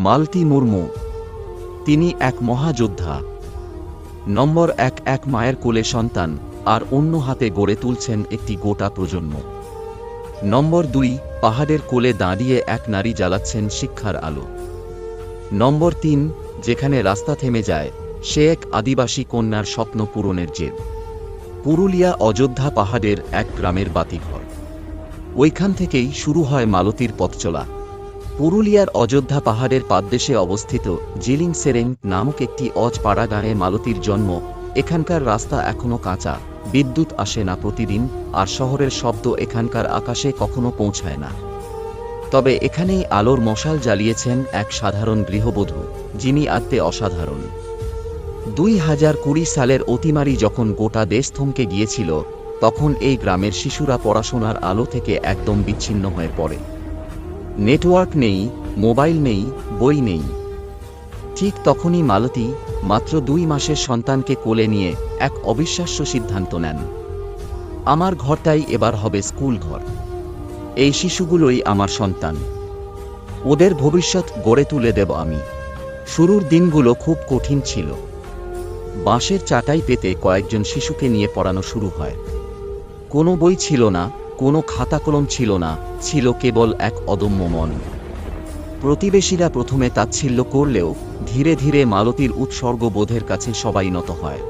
মালতী মুর্মু। তিনি এক মহাযোদ্ধা। নম্বর এক এক মায়ের কোলে সন্তান আর অন্য হাতে গড়ে তুলছেন একটি গোটা প্রজন্ম। নম্বর দুই, পাহাড়ের কোলে দাঁড়িয়ে এক নারী জ্বালাচ্ছেন শিক্ষার আলো। নম্বর তিন, যেখানে রাস্তা থেমে যায়, সে এক আদিবাসী কন্যার স্বপ্ন পূরণের জেদ পুরুলিয়া অযোধ্যা পাহাড়ের এক গ্রামের বাতিঘর। ওইখান থেকেই শুরু হয় মালতীর পথচলা। পুরুলিয়ার অযোধ্যা পাহাড়ের পাদদেশে অবস্থিত জিলিং সেরেং নামক একটি অজপাড়া গাঁয়ে মালতীর জন্ম। এখানকার রাস্তা এখনও কাঁচা। বিদ্যুৎ আসে না প্রতিদিন, আর শহরের শব্দ এখানকার আকাশে কখনো পৌঁছায় না। তবে এখানেই আলোর মশাল জ্বালিয়েছেন এক সাধারণ গৃহবধূ, যিনি আত্মে অসাধারণ। দুই হাজার কুড়ি সালের অতিমারি যখন গোটা দেশ থমকে গিয়েছিল, তখন এই গ্রামের শিশুরা পড়াশোনার আলো থেকে একদম বিচ্ছিন্ন হয়ে পড়ে। নেটওয়ার্ক নেই, মোবাইল নেই, বই নেই। ঠিক তখনই মালতী মাত্র দুই মাসের সন্তানকে কোলে নিয়ে এক অবিশ্বাস্য সিদ্ধান্ত নেন। আমার ঘরটাই এবার হবে স্কুল ঘর। এই শিশুগুলোই আমার সন্তান। ওদের ভবিষ্যৎ গড়ে তুলে দেব আমি। শুরুর দিনগুলো খুব কঠিন ছিল। বাঁশের চাটাই পেতে কয়েকজন শিশুকে নিয়ে পড়ানো শুরু হয়। কোনো বই ছিল না কোনো খাতা কলম ছিল না, ছিল কেবল এক অদম্য মন। প্রতিবেশীরা প্রথমে তাচ্ছিল্য করলেও ধীরে ধীরে মালতীর উৎসর্গবোধের কাছে সবাই নত হয়।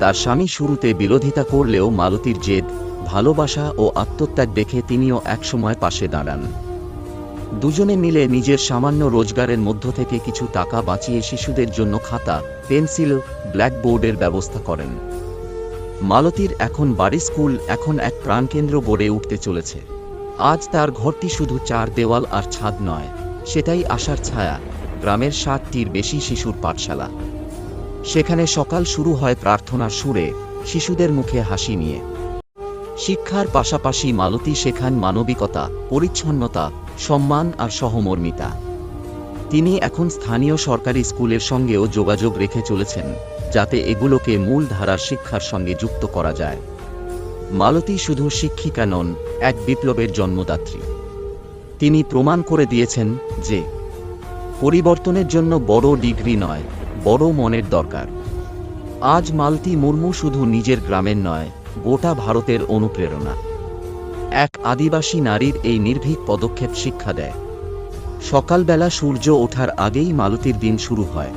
তার স্বামী শুরুতে বিরোধিতা করলেও মালতীর জেদ, ভালোবাসা ও আত্মত্যাগ দেখে তিনিও একসময় পাশে দাঁড়ান। দুজনে মিলে নিজের সামান্য রোজগারের মধ্য থেকে কিছু টাকা বাঁচিয়ে শিশুদের জন্য খাতা, পেন্সিল, ব্ল্যাকবোর্ডের ব্যবস্থা করেন। মালতীর এখন বাড়ি স্কুল, এখন এক প্রাণকেন্দ্র গড়ে উঠতে চলেছে। আজ তার ঘরটি শুধু চার দেওয়াল আর ছাদ নয়, সেটাই আশার ছায়া, গ্রামের ষাটটির বেশি শিশুর পাঠশালা। সেখানে সকাল শুরু হয় প্রার্থনার সুরে, শিশুদের মুখে হাসি নিয়ে। শিক্ষার পাশাপাশি মালতী শেখান মানবিকতা, পরিচ্ছন্নতা, সম্মান আর সহমর্মিতা। তিনি এখন স্থানীয় সরকারি স্কুলের সঙ্গেও যোগাযোগ রেখে চলেছেন, যাতে এগুলোকে মূল ধারার শিক্ষার সঙ্গে যুক্ত করা যায়। মালতী শুধু শিক্ষিকা নন, এক বিপ্লবের জন্মদাত্রী। তিনি প্রমাণ করে দিয়েছেন যে, পরিবর্তনের জন্য বড় ডিগ্রি নয়, বড় মনের দরকার। আজ মালতী মুর্মু শুধু নিজের গ্রামের নয়, গোটা ভারতের অনুপ্রেরণা। এক আদিবাসী নারীর এই নির্ভীক পদক্ষেপ শিক্ষা দেয়। সকালবেলা সূর্য ওঠার আগেই মালতির দিন শুরু হয়।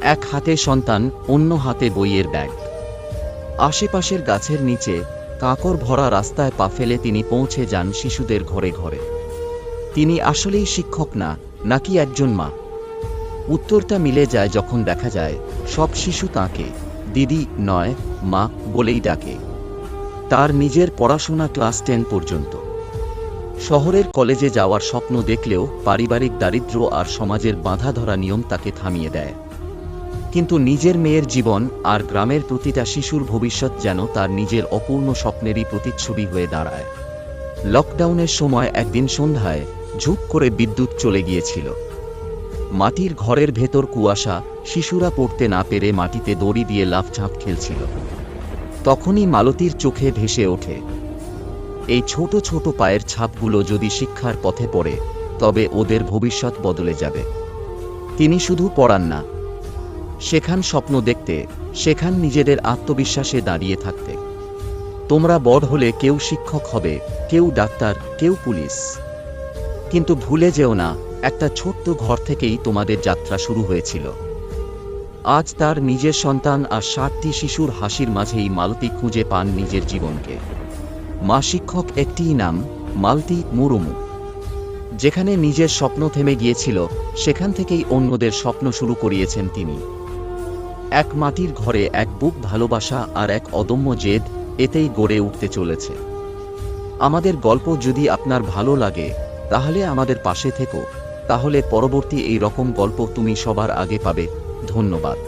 এক হাতে সন্তান, অন্য হাতে বইয়ের ব্যাগ। আশেপাশের গাছের নিচে কাঁকর ভরা রাস্তায় পা ফেলে তিনি পৌঁছে যান শিশুদের ঘরে ঘরে। তিনি আসলেই শিক্ষক না, নাকি একজন মা? উত্তরটা মিলে যায় যখন দেখা যায়, সব শিশু তাকে, দিদি নয়, মা বলেই ডাকে। তার নিজের পড়াশোনা ক্লাস টেন পর্যন্ত। শহরের কলেজে যাওয়ার স্বপ্ন দেখলেও পারিবারিক দারিদ্র্য আর সমাজের বাঁধা ধরা নিয়ম তাকে থামিয়ে দেয়। কিন্তু নিজের মেয়ের জীবন আর গ্রামের প্রতিটা শিশুর ভবিষ্যৎ যেন তার নিজের অপূর্ণ স্বপ্নেরই প্রতিচ্ছবি হয়ে দাঁড়ায়। লকডাউনের সময় একদিন সন্ধ্যায় ঝুপ করে বিদ্যুৎ চলে গিয়েছিল। মাটির ঘরের ভেতর কুয়াশা, শিশুরা পড়তে না পেরে মাটিতে দড়ি দিয়ে লাফঝাঁপ খেলছিল। তখনই মালতীর চোখে ভেসে ওঠে এই ছোট ছোট পায়ের ছাপগুলো যদি শিক্ষার পথে পড়ে, তবে ওদের ভবিষ্যৎ বদলে যাবে। তিনি শুধু পড়ান না শেখান স্বপ্ন দেখতে শেখান নিজেদের আত্মবিশ্বাসে দাঁড়িয়ে থাকতে। তোমরা বড় হলে কেউ শিক্ষক হবে, কেউ ডাক্তার, কেউ পুলিশ। কিন্তু ভুলে যেও না, একটা ছোট্ট ঘর থেকেই তোমাদের যাত্রা শুরু হয়েছিল। আজ তার নিজের সন্তান আর ষাটটি শিশুর হাসির মাঝেই মালতী খুঁজে পান নিজের জীবনকে। মা শিক্ষক একটিই নাম, মালতি মুরুমু। যেখানে নিজের স্বপ্ন থেমে গিয়েছিল, সেখান থেকেই অন্যদের স্বপ্ন শুরু করিয়েছেন তিনি। এক মাটির ঘরে এক বুক ভালোবাসা আর এক অদম্য জেদ, এতেই গড়ে উঠতে চলেছে। আমাদের গল্প যদি আপনার ভালো লাগে, তাহলে আমাদের পাশে থেকো। তাহলে পরবর্তী এই রকম গল্প তুমি সবার আগে পাবে। ধন্যবাদ।